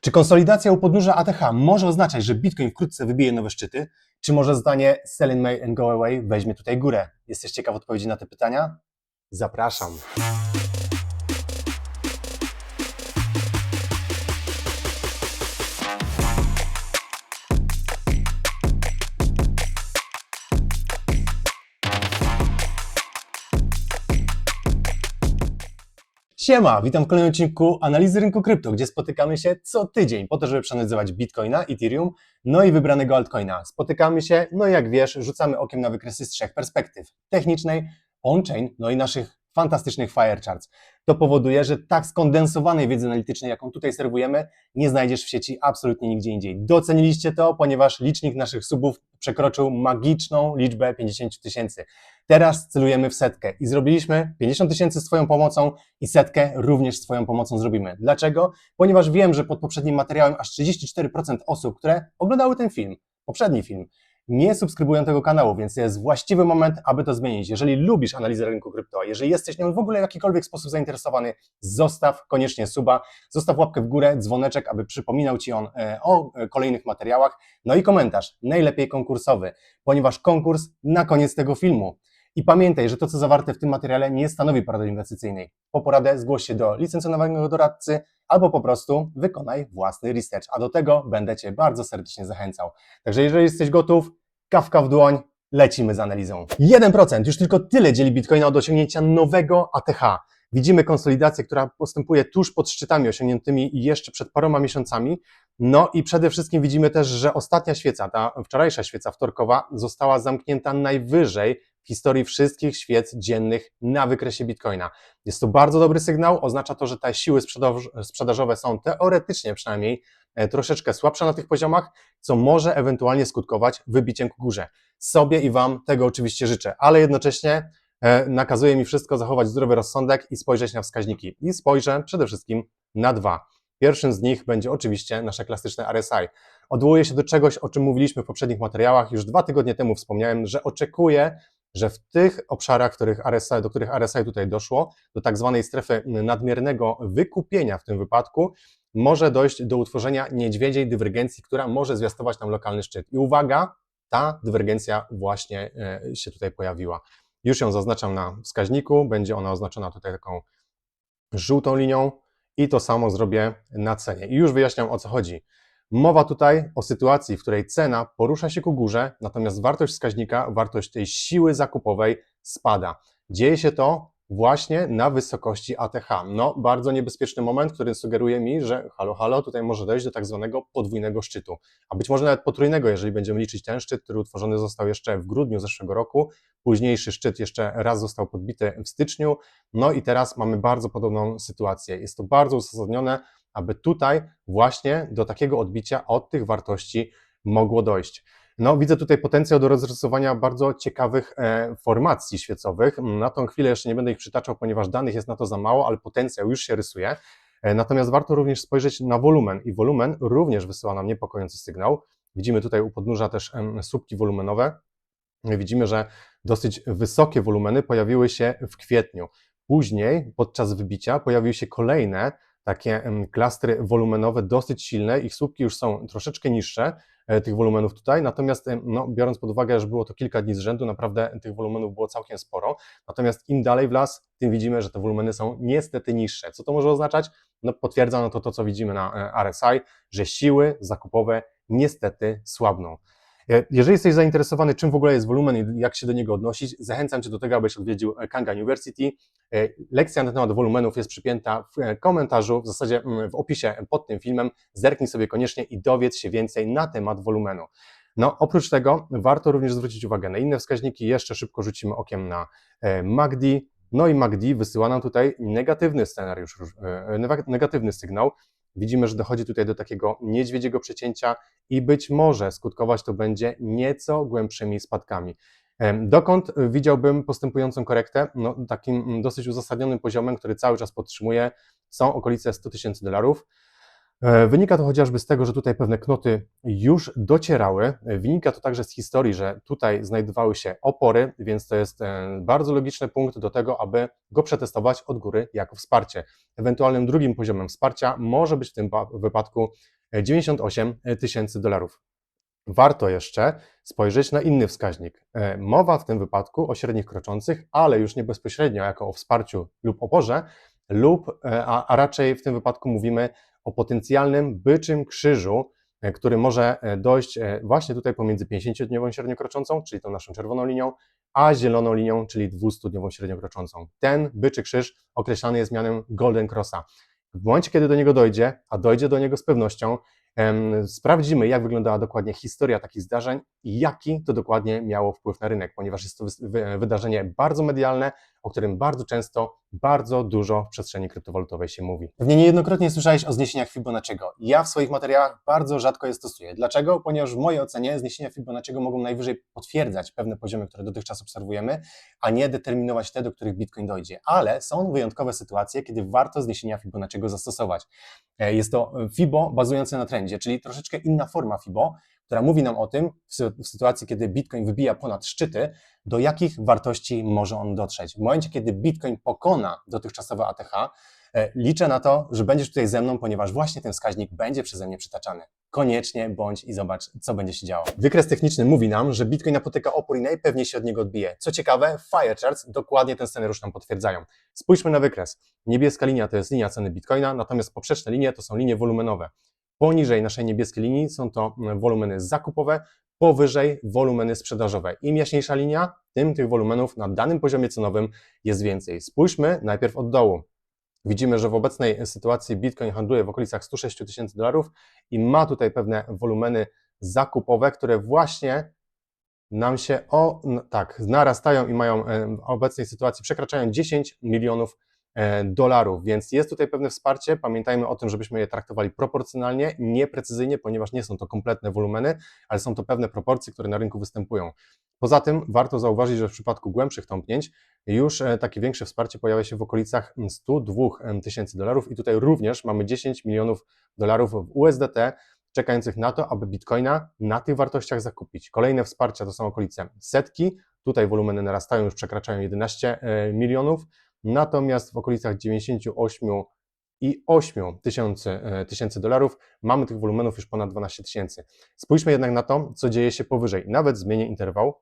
Czy konsolidacja u podnóża ATH może oznaczać, że Bitcoin wkrótce wybije nowe szczyty? Czy może zdanie sell in May and go away weźmie tutaj górę? Jesteś ciekaw odpowiedzi na te pytania? Zapraszam. Siema, witam w kolejnym odcinku analizy rynku krypto, gdzie spotykamy się co tydzień po to, żeby przeanalizować Bitcoina, Ethereum, no i wybranego altcoina. Spotykamy się, no i jak wiesz, rzucamy okiem na wykresy z trzech perspektyw. Technicznej, on-chain, no i naszych fantastycznych fire charts. To powoduje, że tak skondensowanej wiedzy analitycznej, jaką tutaj serwujemy, nie znajdziesz w sieci absolutnie nigdzie indziej. Doceniliście to, ponieważ licznik naszych subów przekroczył magiczną liczbę 50 tysięcy. Teraz celujemy w setkę i zrobiliśmy 50 tysięcy z Twoją pomocą i setkę również z Twoją pomocą zrobimy. Dlaczego? Ponieważ wiem, że pod poprzednim materiałem aż 34% osób, które oglądały ten film, poprzedni film, nie subskrybują tego kanału, więc jest właściwy moment, aby to zmienić. Jeżeli lubisz analizę rynku krypto, jeżeli jesteś nią w ogóle w jakikolwiek sposób zainteresowany, zostaw koniecznie suba, zostaw łapkę w górę, dzwoneczek, aby przypominał Ci on e, o e, kolejnych materiałach, no i komentarz, najlepiej konkursowy, ponieważ konkurs na koniec tego filmu. I pamiętaj, że to, co zawarte w tym materiale, nie stanowi porady inwestycyjnej. Po poradę zgłoś się do licencjonowanego doradcy albo po prostu wykonaj własny research, a do tego będę Cię bardzo serdecznie zachęcał. Także jeżeli jesteś gotów, kawka w dłoń, lecimy z analizą. 1%, już tylko tyle dzieli Bitcoina od osiągnięcia nowego ATH. Widzimy konsolidację, która postępuje tuż pod szczytami osiągniętymi jeszcze przed paroma miesiącami. No i przede wszystkim widzimy też, że ostatnia świeca, ta wczorajsza świeca wtorkowa, została zamknięta najwyżej w historii wszystkich świec dziennych na wykresie Bitcoina. Jest to bardzo dobry sygnał, oznacza to, że te siły sprzedaż- sprzedażowe są teoretycznie przynajmniej e, troszeczkę słabsze na tych poziomach, co może ewentualnie skutkować wybiciem ku górze. Sobie i Wam tego oczywiście życzę, ale jednocześnie e, nakazuje mi wszystko zachować zdrowy rozsądek i spojrzeć na wskaźniki. I spojrzę przede wszystkim na dwa. Pierwszym z nich będzie oczywiście nasze klasyczne RSI. Odwołuję się do czegoś, o czym mówiliśmy w poprzednich materiałach. Już dwa tygodnie temu wspomniałem, że oczekuję, że w tych obszarach, których RSI, do których RSI tutaj doszło, do tak zwanej strefy nadmiernego wykupienia w tym wypadku, może dojść do utworzenia niedźwiedziej dywergencji, która może zwiastować nam lokalny szczyt. I uwaga, ta dywergencja właśnie e, się tutaj pojawiła. Już ją zaznaczam na wskaźniku, będzie ona oznaczona tutaj taką żółtą linią i to samo zrobię na cenie. I już wyjaśniam o co chodzi. Mowa tutaj o sytuacji, w której cena porusza się ku górze, natomiast wartość wskaźnika, wartość tej siły zakupowej spada. Dzieje się to właśnie na wysokości ATH. No, bardzo niebezpieczny moment, który sugeruje mi, że halo, halo, tutaj może dojść do tak zwanego podwójnego szczytu, a być może nawet potrójnego, jeżeli będziemy liczyć ten szczyt, który utworzony został jeszcze w grudniu zeszłego roku, późniejszy szczyt jeszcze raz został podbity w styczniu, no i teraz mamy bardzo podobną sytuację. Jest to bardzo uzasadnione, aby tutaj właśnie do takiego odbicia od tych wartości mogło dojść. No, widzę tutaj potencjał do rozrysowania bardzo ciekawych e, formacji świecowych. Na tą chwilę jeszcze nie będę ich przytaczał, ponieważ danych jest na to za mało, ale potencjał już się rysuje. E, natomiast warto również spojrzeć na wolumen i wolumen również wysyła nam niepokojący sygnał. Widzimy tutaj u podnóża też słupki wolumenowe. Widzimy, że dosyć wysokie wolumeny pojawiły się w kwietniu. Później, podczas wybicia, pojawiły się kolejne takie klastry wolumenowe dosyć silne. Ich słupki już są troszeczkę niższe, e, tych wolumenów tutaj, natomiast no, biorąc pod uwagę, że było to kilka dni z rzędu, naprawdę tych wolumenów było całkiem sporo. Natomiast im dalej w las, tym widzimy, że te wolumeny są niestety niższe. Co to może oznaczać? No, potwierdza no to to, co widzimy na e, RSI, że siły zakupowe niestety słabną. Jeżeli jesteś zainteresowany, czym w ogóle jest wolumen i jak się do niego odnosić, zachęcam Cię do tego, abyś odwiedził e, Kanga University. E, Lekcja na temat wolumenów jest przypięta w e, komentarzu, w zasadzie mm, w opisie pod tym filmem. Zerknij sobie koniecznie i dowiedz się więcej na temat wolumenu. No, oprócz tego warto również zwrócić uwagę na inne wskaźniki. Jeszcze szybko rzucimy okiem na MACD. No i MACD wysyła nam tutaj negatywny scenariusz, negatywny sygnał. Widzimy, że dochodzi tutaj do takiego niedźwiedziego przecięcia i być może skutkować to będzie nieco głębszymi spadkami. Dokąd widziałbym postępującą korektę? No, takim mm, dosyć uzasadnionym poziomem, który cały czas podtrzymuję, są okolice 100 tysięcy dolarów. E, Wynika to chociażby z tego, że tutaj pewne knoty już docierały. E, Wynika to także z historii, że tutaj znajdowały się opory, więc to jest e, bardzo logiczny punkt do tego, aby go przetestować od góry jako wsparcie. Ewentualnym drugim poziomem wsparcia może być w tym pa- wypadku e, 98 tysięcy dolarów. Warto jeszcze spojrzeć na inny wskaźnik. Mowa w tym wypadku o średnich kroczących, ale już nie bezpośrednio jako o wsparciu lub oporze, lub, a, a raczej w tym wypadku mówimy o potencjalnym byczym krzyżu, e, który może e, dojść e, właśnie tutaj pomiędzy 50-dniową średnią kroczącą, czyli tą naszą czerwoną linią, a zieloną linią, czyli 200-dniową średnią kroczącą. Ten byczy krzyż określany jest mianem Golden Crossa. W momencie, kiedy do niego dojdzie, a dojdzie do niego z pewnością, em, sprawdzimy, jak wyglądała dokładnie historia takich zdarzeń i jaki to dokładnie miało wpływ na rynek, ponieważ jest to wydarzenie bardzo medialne, o którym bardzo często, bardzo dużo w przestrzeni kryptowalutowej się mówi. Pewnie niejednokrotnie słyszałeś o zniesieniach Fibonacciego. Ja w swoich materiałach bardzo rzadko je stosuję. Dlaczego? Ponieważ w mojej ocenie zniesienia Fibonacciego mogą najwyżej potwierdzać pewne poziomy, które dotychczas obserwujemy, a nie determinować te, do których Bitcoin dojdzie. Ale są wyjątkowe sytuacje, kiedy warto zniesienia Fibonacciego zastosować. E, Jest to FIBO bazujące na trendzie, czyli troszeczkę inna forma FIBO, która mówi nam o tym, w sy- w sytuacji, kiedy Bitcoin wybija ponad szczyty, do jakich wartości może on dotrzeć. W momencie, kiedy Bitcoin pokona dotychczasowe ATH, e, liczę na to, że będziesz tutaj ze mną, ponieważ właśnie ten wskaźnik będzie przeze mnie przytaczany. Koniecznie bądź i zobacz, co będzie się działo. Wykres techniczny mówi nam, że Bitcoin napotyka opór i najpewniej się od niego odbije. Co ciekawe, Firecharts dokładnie ten scenariusz nam potwierdzają. Spójrzmy na wykres. Niebieska linia to jest linia ceny Bitcoina, natomiast poprzeczne linie to są linie wolumenowe. Poniżej naszej niebieskiej linii są to mm, wolumeny zakupowe, powyżej wolumeny sprzedażowe. Im jaśniejsza linia, tym tych wolumenów na danym poziomie cenowym jest więcej. Spójrzmy najpierw od dołu. Widzimy, że w obecnej sytuacji Bitcoin handluje w okolicach 106 tysięcy dolarów i ma tutaj pewne wolumeny zakupowe, które właśnie nam się o, tak, narastają i mają w obecnej sytuacji przekraczają 10 milionów dolarów, więc jest tutaj pewne wsparcie. Pamiętajmy o tym, żebyśmy je traktowali proporcjonalnie, nie precyzyjnie, ponieważ nie są to kompletne wolumeny, ale są to pewne proporcje, które na rynku występują. Poza tym warto zauważyć, że w przypadku głębszych tąpnięć już e, takie większe wsparcie pojawia się w okolicach 102 tysięcy dolarów i tutaj również mamy 10 milionów dolarów w USDT, czekających na to, aby Bitcoina na tych wartościach zakupić. Kolejne wsparcia to są okolice setki, tutaj wolumeny narastają, już przekraczają 11 e, milionów, natomiast w okolicach 98 i 8 tysięcy, e, tysięcy dolarów mamy tych wolumenów już ponad 12 tysięcy. Spójrzmy jednak na to, co dzieje się powyżej. Nawet zmienię interwał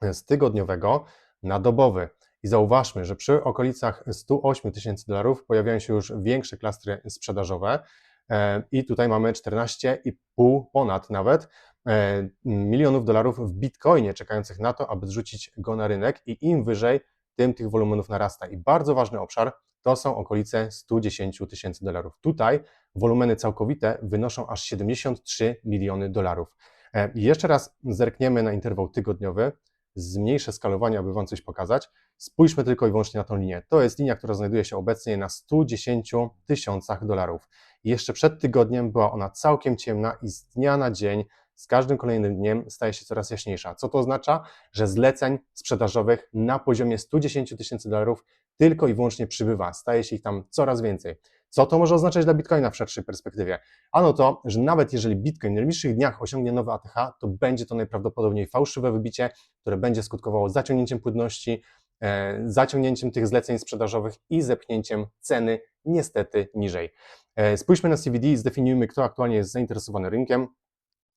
e, z tygodniowego na dobowy. I zauważmy, że przy okolicach 108 tysięcy dolarów pojawiają się już większe klastry sprzedażowe e, i tutaj mamy 14,5 ponad nawet milionów dolarów w bitcoinie czekających na to, aby zrzucić go na rynek i im wyżej, tym tych wolumenów narasta. I bardzo ważny obszar to są okolice 110 tysięcy dolarów. Tutaj wolumeny całkowite wynoszą aż 73 miliony dolarów. E, Jeszcze raz zerkniemy na interwał tygodniowy, zmniejszę skalowanie, aby Wam coś pokazać. Spójrzmy tylko i wyłącznie na tą linię. To jest linia, która znajduje się obecnie na 110 tysiącach dolarów. Jeszcze przed tygodniem była ona całkiem ciemna i z dnia na dzień, z każdym kolejnym dniem staje się coraz jaśniejsza. Co to oznacza? Że zleceń sprzedażowych na poziomie 110 tysięcy dolarów tylko i wyłącznie przybywa. Staje się ich tam coraz więcej. Co to może oznaczać dla Bitcoina w szerszej perspektywie? Ano to, że nawet jeżeli Bitcoin w najbliższych dniach osiągnie nowe ATH, to będzie to najprawdopodobniej fałszywe wybicie, które będzie skutkowało zaciągnięciem płynności, e, zaciągnięciem tych zleceń sprzedażowych i zepchnięciem ceny niestety niżej. E, Spójrzmy na CVD i zdefiniujmy, kto aktualnie jest zainteresowany rynkiem.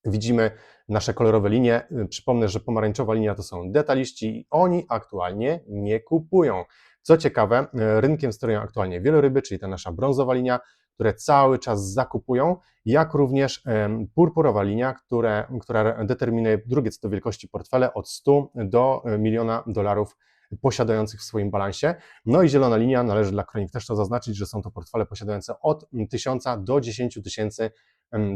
Widzimy nasze kolorowe linie. Przypomnę, że pomarańczowa linia to są detaliści i oni aktualnie nie kupują. Co ciekawe, rynkiem sterują aktualnie wieloryby, czyli ta nasza brązowa linia, które cały czas zakupują, jak również purpurowa linia, które, która determinuje drugie co do wielkości portfele od 100 do y, miliona dolarów posiadających w swoim balansie. No i zielona linia, należy dla kronik też to zaznaczyć, że są to portfele posiadające od 1000 do 10 tysięcy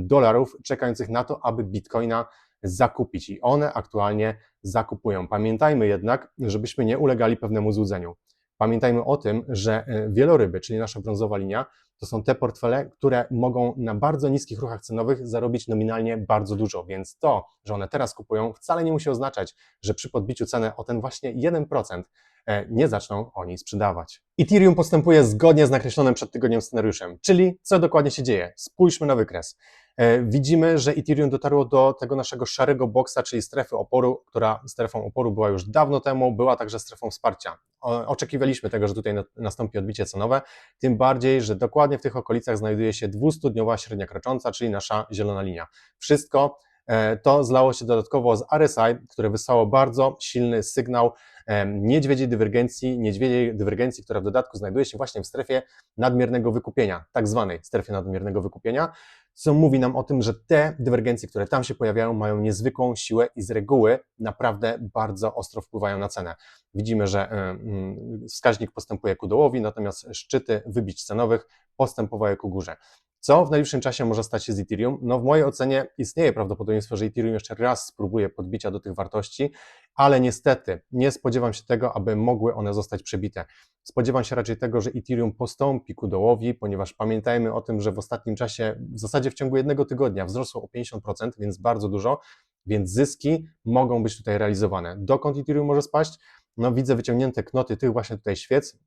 dolarów, czekających na to, aby bitcoina zakupić. I one aktualnie zakupują. Pamiętajmy jednak, żebyśmy nie ulegali pewnemu złudzeniu. Pamiętajmy o tym, że e, wieloryby, czyli nasza brązowa linia, to są te portfele, które mogą na bardzo niskich ruchach cenowych zarobić nominalnie bardzo dużo, więc to, że one teraz kupują, wcale nie musi oznaczać, że przy podbiciu ceny o ten właśnie 1% e, nie zaczną oni sprzedawać. Ethereum postępuje zgodnie z nakreślonym przed tygodniem scenariuszem, czyli co dokładnie się dzieje? Spójrzmy na wykres. E, widzimy, że Ethereum dotarło do tego naszego szarego boksa, czyli strefy oporu, która strefą oporu była już dawno temu, była także strefą wsparcia. Oczekiwaliśmy tego, że tutaj nastąpi odbicie cenowe, tym bardziej, że dokładnie w tych okolicach znajduje się 200-dniowa średnia krocząca, czyli nasza zielona linia. Wszystko e, to zlało się dodatkowo z RSI, które wysłało bardzo silny sygnał niedźwiedziej dywergencji, niedźwiedziej dywergencji, która w dodatku znajduje się właśnie w strefie nadmiernego wykupienia, tak zwanej strefie nadmiernego wykupienia, co mówi nam o tym, że te dywergencje, które tam się pojawiają, mają niezwykłą siłę i z reguły naprawdę bardzo ostro wpływają na cenę. Widzimy, że e, wskaźnik postępuje ku dołowi, natomiast szczyty wybić cenowych postępowały ku górze. Co w najbliższym czasie może stać się z Ethereum? No w mojej ocenie istnieje prawdopodobieństwo, że Ethereum jeszcze raz spróbuje podbicia do tych wartości, ale niestety nie spodziewam się tego, aby mogły one zostać przebite. Spodziewam się raczej tego, że Ethereum postąpi ku dołowi, ponieważ pamiętajmy o tym, że w ostatnim czasie, w zasadzie w ciągu jednego tygodnia wzrosło o 50%, więc bardzo dużo, więc zyski mogą być tutaj realizowane. Dokąd Ethereum może spaść? No widzę wyciągnięte knoty tych właśnie tutaj świec,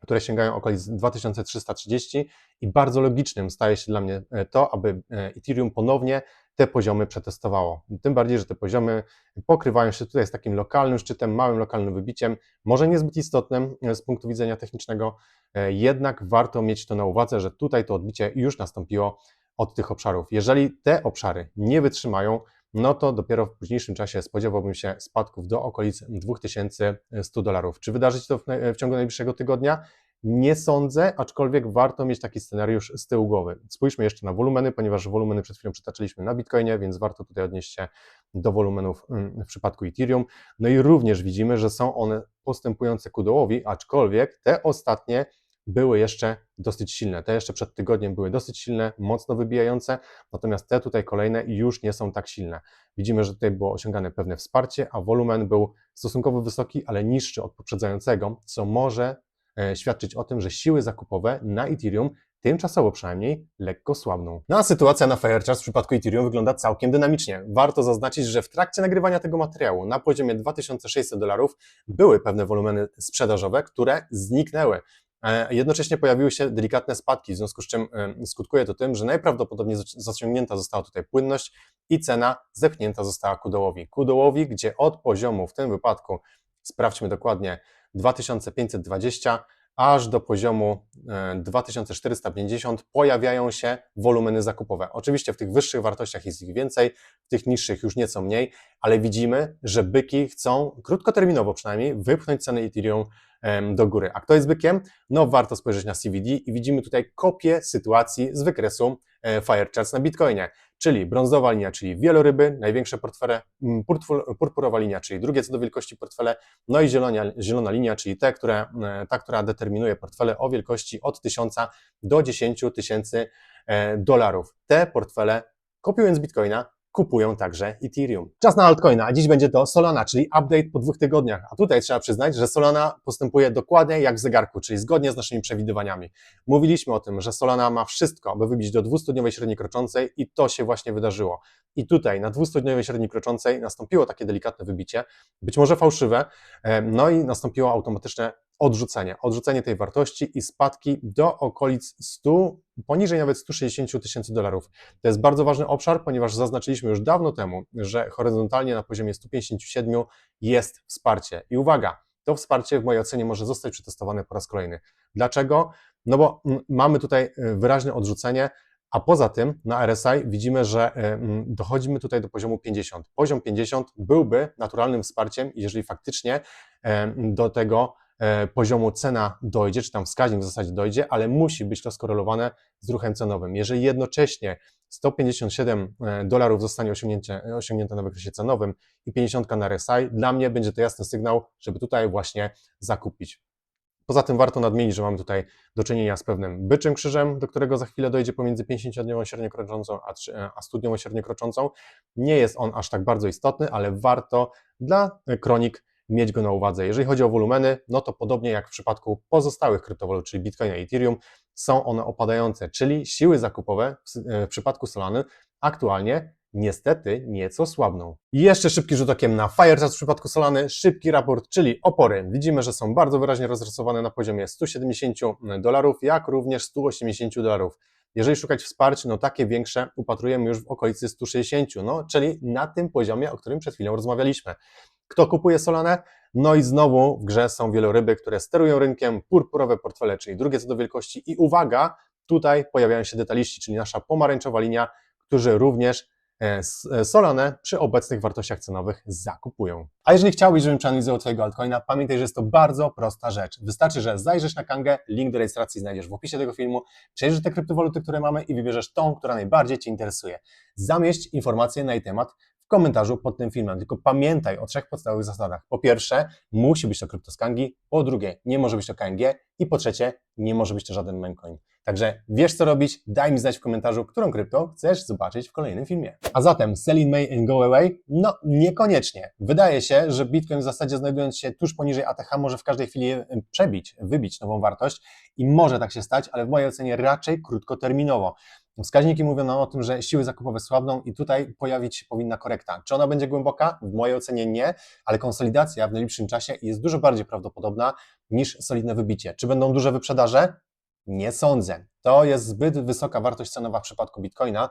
które sięgają okolic 2330 i bardzo logicznym staje się dla mnie e, to, aby e, Ethereum ponownie te poziomy przetestowało. Tym bardziej, że te poziomy pokrywają się tutaj z takim lokalnym szczytem, małym lokalnym wybiciem, może niezbyt istotnym e, z punktu widzenia technicznego, jednak warto mieć to na uwadze, że tutaj to odbicie już nastąpiło od tych obszarów. Jeżeli te obszary nie wytrzymają, no to dopiero w późniejszym czasie spodziewałbym się spadków do okolic 2100 dolarów. Czy wydarzy się to w, w ciągu najbliższego tygodnia? Nie sądzę, aczkolwiek warto mieć taki scenariusz z tyłu głowy. Spójrzmy jeszcze na wolumeny, ponieważ wolumeny przed chwilą przytaczyliśmy na Bitcoinie, więc warto tutaj odnieść się do wolumenów mm, w przypadku Ethereum. No i również widzimy, że są one postępujące ku dołowi, aczkolwiek te ostatnie były jeszcze dosyć silne. Te jeszcze przed tygodniem były dosyć silne, mocno wybijające, natomiast te tutaj kolejne już nie są tak silne. Widzimy, że tutaj było osiągane pewne wsparcie, a wolumen był stosunkowo wysoki, ale niższy od poprzedzającego, co może e, świadczyć o tym, że siły zakupowe na Ethereum tymczasowo przynajmniej lekko słabną. No a sytuacja na Firecharts w przypadku Ethereum wygląda całkiem dynamicznie. Warto zaznaczyć, że w trakcie nagrywania tego materiału na poziomie 2600 dolarów były pewne wolumeny sprzedażowe, które zniknęły. E, jednocześnie pojawiły się delikatne spadki, w związku z czym e, skutkuje to tym, że najprawdopodobniej zaciągnięta została tutaj płynność i cena zepchnięta została ku dołowi. Ku dołowi, gdzie od poziomu w tym wypadku, sprawdźmy dokładnie, 2520 aż do poziomu 2450 e, pojawiają się wolumeny zakupowe. Oczywiście w tych wyższych wartościach jest ich więcej, w tych niższych już nieco mniej, ale widzimy, że byki chcą krótkoterminowo przynajmniej wypchnąć ceny Ethereum do góry. A kto jest bykiem? No warto spojrzeć na CVD i widzimy tutaj kopię sytuacji z wykresu e, Firecharts na Bitcoinie, czyli brązowa linia, czyli wieloryby, największe portfele, purpurowa linia, czyli drugie co do wielkości portfele, no i zielona, zielona linia, czyli te, które, e, ta, która determinuje portfele o wielkości od 1000 do 10 tysięcy e, dolarów. Te portfele kopiując Bitcoina kupują także Ethereum. Czas na altcoina, a dziś będzie to Solana, czyli update po dwóch tygodniach. A tutaj trzeba przyznać, że Solana postępuje dokładnie jak w zegarku, czyli zgodnie z naszymi przewidywaniami. Mówiliśmy o tym, że Solana ma wszystko, aby wybić do 200-dniowej średniej kroczącej i to się właśnie wydarzyło. I tutaj na 200-dniowej średniej kroczącej nastąpiło takie delikatne wybicie, być może fałszywe, no i nastąpiło automatyczne odrzucenie, odrzucenie tej wartości i spadki do okolic 100, poniżej nawet 160 tysięcy dolarów. To jest bardzo ważny obszar, ponieważ zaznaczyliśmy już dawno temu, że horyzontalnie na poziomie 157 jest wsparcie. I uwaga, to wsparcie w mojej ocenie może zostać przetestowane po raz kolejny. Dlaczego? No bo mamy tutaj y, wyraźne odrzucenie, a poza tym na RSI widzimy, że y, dochodzimy tutaj do poziomu 50. Poziom 50 byłby naturalnym wsparciem, jeżeli faktycznie do tego poziomu cena dojdzie, czy tam wskaźnik w zasadzie dojdzie, ale musi być to skorelowane z ruchem cenowym. Jeżeli jednocześnie 157 e, dolarów zostanie osiągnięte, osiągnięte na wykresie cenowym i 50 na RSI, dla mnie będzie to jasny sygnał, żeby tutaj właśnie zakupić. Poza tym warto nadmienić, że mamy tutaj do czynienia z pewnym byczym krzyżem, do którego za chwilę dojdzie pomiędzy 50-dniową średnią kroczącą a 100-dniową średnią kroczącą. Nie jest on aż tak bardzo istotny, ale warto dla kronik mieć go na uwadze. Jeżeli chodzi o wolumeny, no to podobnie jak w przypadku pozostałych kryptowalut, czyli Bitcoina i Ethereum, są one opadające, czyli siły zakupowe w, w przypadku Solany aktualnie niestety nieco słabną. I jeszcze szybki rzut okiem na Firechat w przypadku Solany, szybki raport, czyli opory. Widzimy, że są bardzo wyraźnie rozrysowane na poziomie 170 dolarów, jak również 180 dolarów. Jeżeli szukać wsparcia, no takie większe upatrujemy już w okolicy 160, no czyli na tym poziomie, o którym przed chwilą rozmawialiśmy. Kto kupuje Solanę? No i znowu w grze są wieloryby, które sterują rynkiem, purpurowe portfele, czyli drugie co do wielkości i uwaga, tutaj pojawiają się detaliści, czyli nasza pomarańczowa linia, którzy również E, e, Solanę przy obecnych wartościach cenowych zakupują. A jeżeli chciałbyś, żebym przeanalizował Twojego altcoina, pamiętaj, że jest to bardzo prosta rzecz. Wystarczy, że zajrzysz na Kangę, link do rejestracji znajdziesz w opisie tego filmu, przejrzysz te kryptowaluty, które mamy i wybierzesz tą, która najbardziej Cię interesuje. Zamieść informacje na jej temat komentarzu pod tym filmem. Tylko pamiętaj o trzech podstawowych zasadach. Po pierwsze, musi być to kryptoskangi, po drugie, nie może być to KNG i po trzecie, nie może być to żaden memcoin. Także wiesz co robić, daj mi znać w komentarzu, którą krypto chcesz zobaczyć w kolejnym filmie. A zatem sell in May and go away? No niekoniecznie. Wydaje się, że Bitcoin w zasadzie znajdując się tuż poniżej ATH może w każdej chwili przebić, wybić nową wartość i może tak się stać, ale w mojej ocenie raczej krótkoterminowo. Wskaźniki mówią nam o tym, że siły zakupowe słabną i tutaj pojawić się powinna korekta. Czy ona będzie głęboka? W mojej ocenie nie, ale konsolidacja w najbliższym czasie jest dużo bardziej prawdopodobna niż solidne wybicie. Czy będą duże wyprzedaże? Nie sądzę. To jest zbyt wysoka wartość cenowa w przypadku Bitcoina.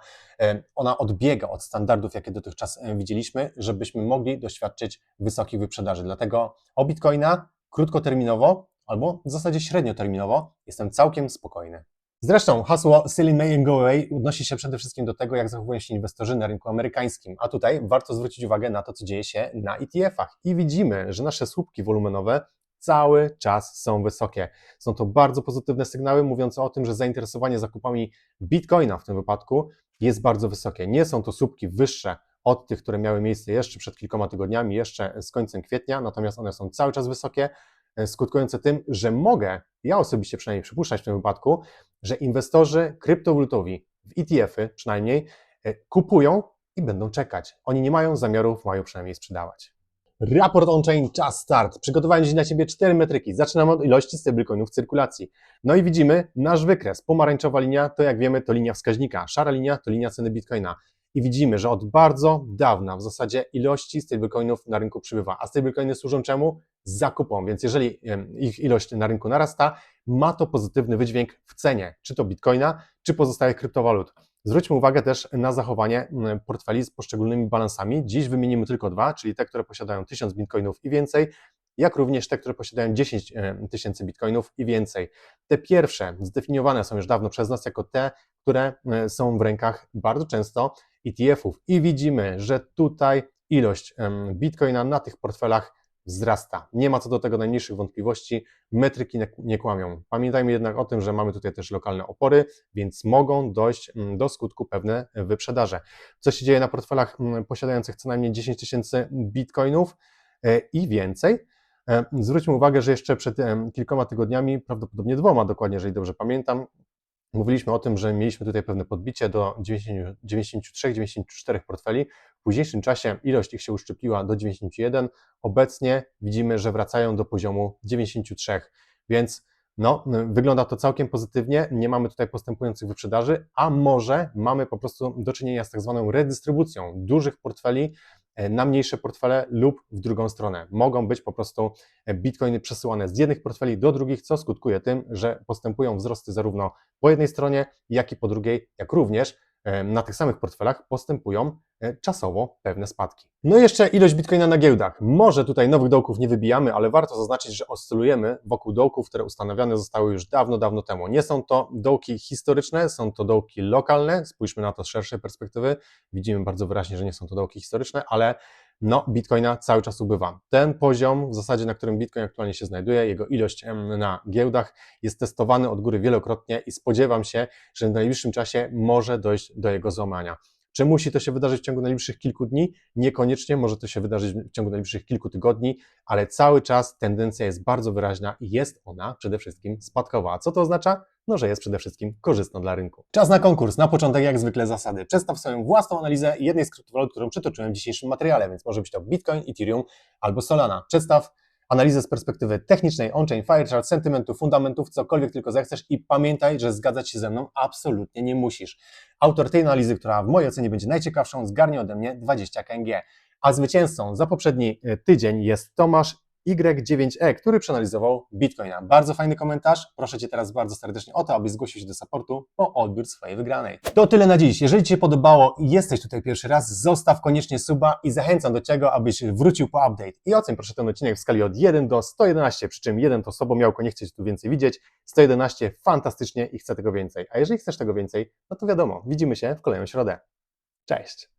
Ona odbiega od standardów, jakie dotychczas widzieliśmy, żebyśmy mogli doświadczyć wysokich wyprzedaży. Dlatego o Bitcoina krótkoterminowo albo w zasadzie średnioterminowo jestem całkiem spokojny. Zresztą hasło Silly May and Go Away odnosi się przede wszystkim do tego, jak zachowują się inwestorzy na rynku amerykańskim. A tutaj warto zwrócić uwagę na to, co dzieje się na ETF-ach. I widzimy, że nasze słupki wolumenowe cały czas są wysokie. Są to bardzo pozytywne sygnały mówiące o tym, że zainteresowanie zakupami bitcoina w tym wypadku jest bardzo wysokie. Nie są to słupki wyższe od tych, które miały miejsce jeszcze przed kilkoma tygodniami, jeszcze z końcem kwietnia, natomiast one są cały czas wysokie, e, skutkujące tym, że mogę, ja osobiście przynajmniej przypuszczać w tym wypadku, że inwestorzy kryptowalutowi w ETF-y przynajmniej e, kupują i będą czekać. Oni nie mają zamiaru w maju przynajmniej sprzedawać. Raport on-chain, czas start. Przygotowałem dziś dla Ciebie cztery metryki. Zaczynamy od ilości stablecoinów w cyrkulacji. No i widzimy nasz wykres. Pomarańczowa linia to jak wiemy to linia wskaźnika, szara linia to linia ceny Bitcoina. I widzimy, że od bardzo dawna w zasadzie ilości stablecoinów na rynku przybywa. A stablecoiny służą czemu? Zakupom. Więc jeżeli ich ilość na rynku narasta, ma to pozytywny wydźwięk w cenie, czy to Bitcoina, czy pozostałych kryptowalut. Zwróćmy uwagę też na zachowanie portfeli z poszczególnymi balansami. Dziś wymienimy tylko dwa, czyli te, które posiadają 1000 bitcoinów i więcej, jak również te, które posiadają 10 e, tysięcy bitcoinów i więcej. Te pierwsze zdefiniowane są już dawno przez nas jako te, które są w rękach bardzo często ETF-ów i widzimy, że tutaj ilość bitcoina na tych portfelach wzrasta. Nie ma co do tego najmniejszych wątpliwości, metryki nie kłamią. Pamiętajmy jednak o tym, że mamy tutaj też lokalne opory, więc mogą dojść do skutku pewne wyprzedaże. Co się dzieje na portfelach posiadających co najmniej 10 tysięcy bitcoinów e, i więcej? E, zwróćmy uwagę, że jeszcze przed kilkoma tygodniami, prawdopodobnie dwoma dokładnie, jeżeli dobrze pamiętam, Mówiliśmy o tym, że mieliśmy tutaj pewne podbicie do 93-94 portfeli. W późniejszym czasie ilość ich się uszczupliła do 91. Obecnie widzimy, że wracają do poziomu 93, więc no, wygląda to całkiem pozytywnie. Nie mamy tutaj postępujących wyprzedaży, a może mamy po prostu do czynienia z tak zwaną redystrybucją dużych portfeli na mniejsze portfele lub w drugą stronę. Mogą być po prostu e, bitcoiny przesyłane z jednych portfeli do drugich, co skutkuje tym, że postępują wzrosty zarówno po jednej stronie, jak i po drugiej, jak również e, na tych samych portfelach postępują czasowo pewne spadki. No i jeszcze ilość bitcoina na giełdach. Może tutaj nowych dołków nie wybijamy, ale warto zaznaczyć, że oscylujemy wokół dołków, które ustanowione zostały już dawno, dawno temu. Nie są to dołki historyczne, są to dołki lokalne. Spójrzmy na to z szerszej perspektywy. Widzimy bardzo wyraźnie, że nie są to dołki historyczne, ale no, Bitcoina cały czas ubywa. Ten poziom, w zasadzie na którym Bitcoin aktualnie się znajduje, jego ilość na giełdach jest testowany od góry wielokrotnie i spodziewam się, że w najbliższym czasie może dojść do jego złamania. Czy musi to się wydarzyć w ciągu najbliższych kilku dni? Niekoniecznie, może to się wydarzyć w ciągu najbliższych kilku tygodni, ale cały czas tendencja jest bardzo wyraźna i jest ona przede wszystkim spadkowa. A co to oznacza? No że jest przede wszystkim korzystna dla rynku. Czas na konkurs. Na początek jak zwykle zasady. Przedstaw swoją własną analizę jednej z kryptowalut, którą przytoczyłem w dzisiejszym materiale, więc może być to Bitcoin, Ethereum albo Solana. Przedstaw analizę z perspektywy technicznej, on-chain, firechart, sentymentów, fundamentów, cokolwiek tylko zechcesz i pamiętaj, że zgadzać się ze mną absolutnie nie musisz. Autor tej analizy, która w mojej ocenie będzie najciekawszą, zgarnie ode mnie 20 KNG. A zwycięzcą za poprzedni e, tydzień jest Tomasz Y9E, który przeanalizował Bitcoina. Bardzo fajny komentarz. Proszę Cię teraz bardzo serdecznie o to, abyś zgłosił się do supportu po odbiór swojej wygranej. To tyle na dziś. Jeżeli Ci się podobało i jesteś tutaj pierwszy raz, zostaw koniecznie suba i zachęcam do tego, abyś wrócił po update. I oceń proszę ten odcinek w skali od 1 do 111, przy czym 1 to sobomiałko, nie chcę Cię tu więcej widzieć, 111 fantastycznie i chcę tego więcej. A jeżeli chcesz tego więcej, no to wiadomo, widzimy się w kolejną środę. Cześć!